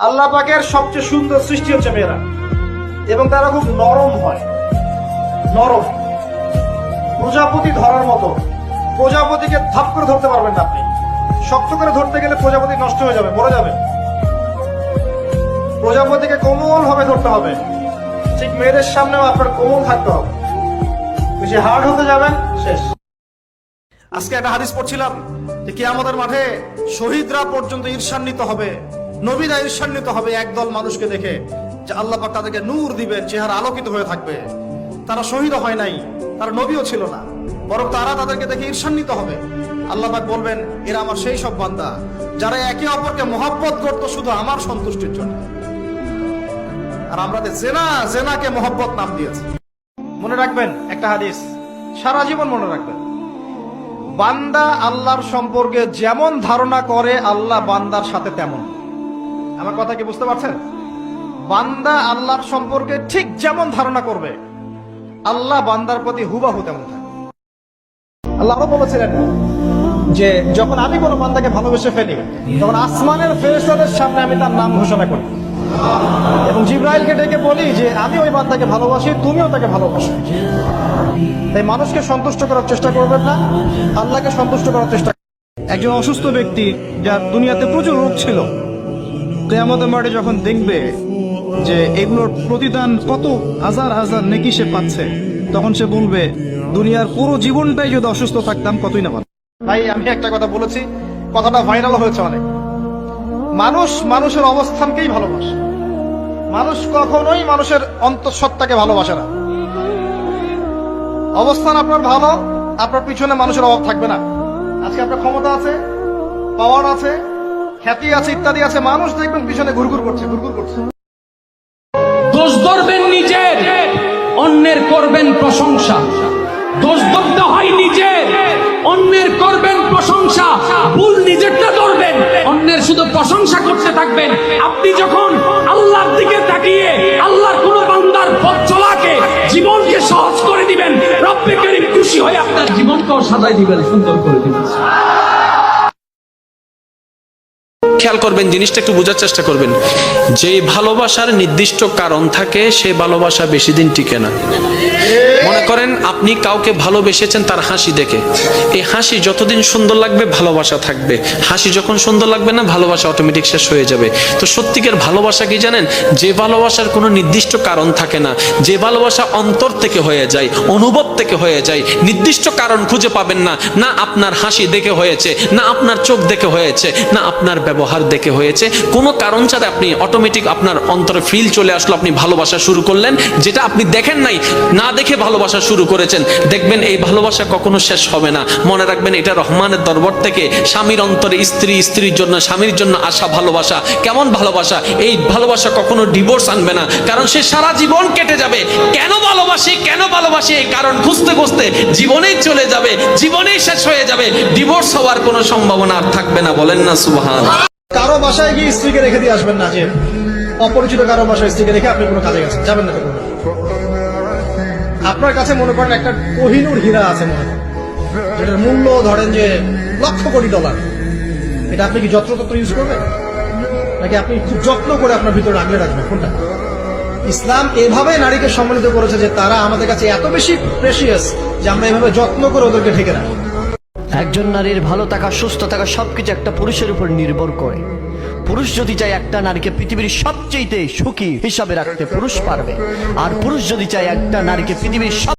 আল্লাহ পাকের সবচেয়ে সুন্দর সৃষ্টি হচ্ছে মেয়েরা। এবং তারা খুব নরম হয়। নরম। প্রজাপতি ধরার মতো। প্রজাপতিকে থাপ করে ধরতে পারবেন না আপনি। শক্ত করে ধরতে গেলে প্রজাপতি নষ্ট হয়ে যাবে, মরে যাবে। প্রজাপতিকে কোমল ভাবে ধরতে হবে। ঠিক মেয়েদের সামনেও আপনার কোমল থাকতে হবে। বেশি হার্ড হতে যাবেন, শেষ। আজকে একটা হাদিস পড়ছিলাম যে কিয়ামতের মাঠে শহীদরা পর্যন্ত ঈর্ষান্বিত হবে। নবীরা ঈর্ষান্বিত হবে, একদল মানুষকে দেখে। যে আল্লাহ পাক তাদেরকে নূর দিবেন, চেহারা আলোকিত হয়ে থাকবে। তারা শহীদ হয় নাই, তারা নবীও ছিল না। বরং তারা তাদেরকে দেখে ঈর্ষান্বিত হবে। আল্লাহ পাক বলবেন, এরা আমার সেই সব বান্দা, যারা একে অপরকে মহব্বত করতো শুধু আমার সন্তুষ্টির জন্য। আর আমরা জেনা, জেনাকে মহব্বত নাম দিয়েছি। মনে রাখবেন একটা হাদিস, সারা জীবন মনে রাখবেন। বান্দা আল্লাহর সম্পর্কে যেমন ধারণা করে, আল্লাহ বান্দার সাথে তেমন। আমার কথা কি বুঝতে পারছেন? বান্দা আল্লাহর সম্পর্কে ঠিক যেমন ধারণা করবে, আল্লাহ বান্দার প্রতি হুবাহু তেমন আল্লাহ আরও বলেছিলেন যে, যখন আমি কোনো বান্দাকে ভালোবেসে ফেলি, তখন আসমানের ফেরেশতাদের সামনে আমি তার নাম ঘোষণা করি। এবং জিব্রাইলকে ডেকে বলি যে, আমি ওই বান্দাকে ভালোবাসি, তুমিও তাকে ভালোবাসো। তাই মানুষকে সন্তুষ্ট করার চেষ্টা করবেন না, আল্লাহকে সন্তুষ্ট করার চেষ্টা। একজন অসুস্থ ব্যক্তি যার দুনিয়াতে প্রচুর রোগ ছিল কেয়ামতের মাঠে যখন দেখবে যে এগুলোর প্রতিদান কত হাজার হাজার নেকি সে পাচ্ছে, তখন সে বলবে, দুনিয়ার পুরো জীবনটাই যদি অসুস্থ থাকতাম, কতই না ভাই, আমি একটা কথা বলেছি, কথাটা ভাইরাল হয়েছে অনেক। মানুষ মানুষের অবস্থানকেই ভালোবাসে। মানুষ কখনোই মানুষের অন্তঃসত্ত্বাকে ভালোবাসে না। অবস্থান আপনার ভালো, আপনার পিছনে মানুষের অভাব থাকবে না। আজকে আপনার ক্ষমতা আছে পাওয়ার আছে খ্যাতি আছে, ইত্যাদি আছে, মানুষ দেখবেন পিছনে ঘুরঘুর করছে ঘুরঘুর করছে। দোষ ধরবেন নিজের, অন্যের করবেন প্রশংসা। দোষ ধরতে হয় নিজের, অন্যের করবেন প্রশংসা। ভুল নিজেরটা ধরবেন, অন্যের শুধু প্রশংসা করতে থাকবেন। আপনি যখন আল্লাহর দিকে তাকিয়ে আল্লাহর কোন বান্দার পথ চলাকে জীবনকে সহজ করে দিবেন, রব্বে করিম খুশি হয়ে আপনার জীবনকেও সাজাই দিবেন, সুন্দর করে দিবেন। খেয়াল করবেন, জিনিসটা একটু বোঝার চেষ্টা করবেন। যে ভালোবাসার নির্দিষ্ট কারণ থাকে, সে ভালোবাসা বেশি দিন টিকে না। মনে করেন আপনি কাউকে ভালোবেসেছেন তার হাসি দেখে। এই হাসি যতদিন সুন্দর লাগবে, ভালোবাসা থাকবে। হাসি যখন সুন্দর লাগবে না, ভালোবাসা অটোমেটিক শেষ হয়ে যাবে। তো সত্যিকার ভালোবাসা কি জানেন? যে ভালোবাসার কোনো নির্দিষ্ট কারণ থাকে না। যে ভালোবাসা অন্তর থেকে হয়ে যায়, অনুভব থেকে হয়ে যায়, নির্দিষ্ট কারণ খুঁজে পাবেন না। না আপনার হাসি দেখে হয়েছে, না আপনার চোখ দেখে হয়েছে, না আপনার ব্যবহার দেখে হয়েছে। কোনো কারণ ছাড়া আপনি অটোমেটিক আপনার অন্তরে ফিল চলে আসলো, আপনি ভালোবাসা শুরু করলেন, যেটা আপনি দেখেন নাই, না দেখে ভালোবাসা শুরু করেছেন। দেখবেন এই ভালোবাসা কখনো শেষ হবে না। মনে রাখবেন এটা রহমানের দরবার থেকে স্বামীর অন্তরে স্ত্রী, স্ত্রীর জন্য, স্বামীর জন্য আসা ভালোবাসা। কেমন ভালোবাসা? এই ভালোবাসা কখনো ডিভোর্স আনবে না। কারণ সে সারা জীবন কেটে যাবে। কেন ভালোবাসি? কেন ভালোবাসি? এই কারণ খুঁজতে খুঁজতে জীবনেই চলে যাবে, জীবনেই শেষ হয়ে যাবে। ডিভোর্স হওয়ার কোনো সম্ভাবনা আর থাকবে না। বলেন না, সুবহান। কারও বাসায় গিয়ে স্ত্রীকে রেখে দিয়ে আসবেন না যে অপরিচিত কারও বাসায় স্ত্রীকে রেখে আপনি কোনো কাজে গেছেন। যাবেন না তো। আপনার কাছে মনে করেন একটা কোহিনুর হীরা আছে মনে করেন। যেটার মূল্য ধরেন যে লক্ষ কোটি ডলার। এটা আপনি কি যত্রতত্র ইউজ করবেন? নাকি আপনি খুব যত্ন করে আপনার ভিতরে আগলে রাখবেন? কোনটা? ইসলাম এভাবে নারীকে সম্মানিত করেছে যে তারা আমাদের কাছে এত বেশি প্রেশিয়াস যে আমরা এভাবে যত্ন করে ওদেরকে ঢেকে রাখি। একজন নারীর ভালো থাকা, সুস্থ থাকা সবকিছু একটা পুরুষের উপর নির্ভর করে। পুরুষ যদি চায় একটা নারীকে পৃথিবীর সবচেয়ে সুখী হিসাবে রাখতে পুরুষ পারবে। আর পুরুষ যদি চায় একটা নারীকে পৃথিবীর সব